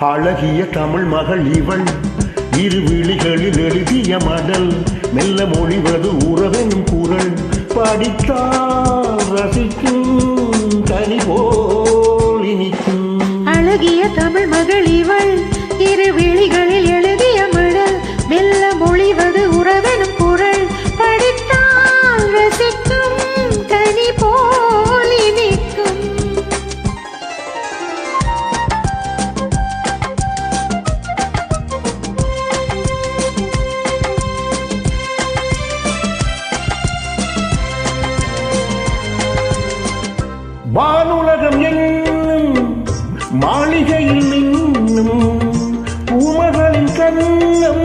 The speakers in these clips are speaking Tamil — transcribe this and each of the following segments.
அழகிய தமிழ் மகள் இவள். இரு விழிகளில் எழுதிய மடல் மெல்ல மொழிவது உறவெனும் குரல். படித்தால் ரசிக்கும் கனி போல் இனிக்கும். அழகிய தமிழ் மகள் இவள். வானுலகம் என்னும் மாளிகையில் நின்னும் பூமகளின் கண்ணம்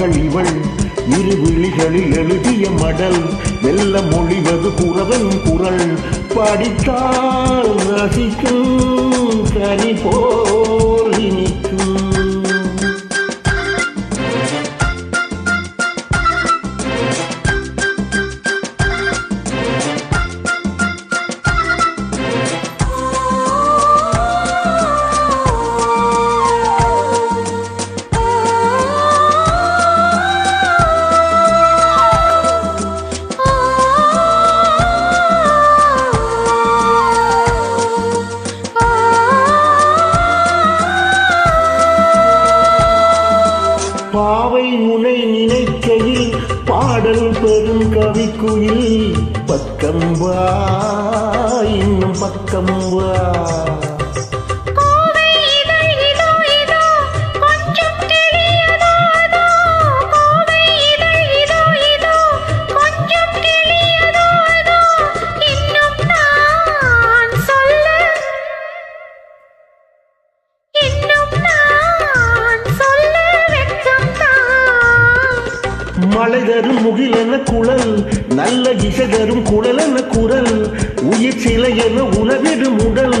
மகள் இவள். இரு விழிகளில் எழுதிய மடல் வெல்ல மொழிவது குறவன் குரல் படித்தால் ரசிக்கும் கனி போல் பாடல் பெரும் கவிக்குயில் பக்கம் வா இன்னும் பக்கம் வா. மழை தரும் முகிலென குழல் நல்ல இசை தரும் குழலென குரல் உயிர் சிலை என உணவிடும் உடல்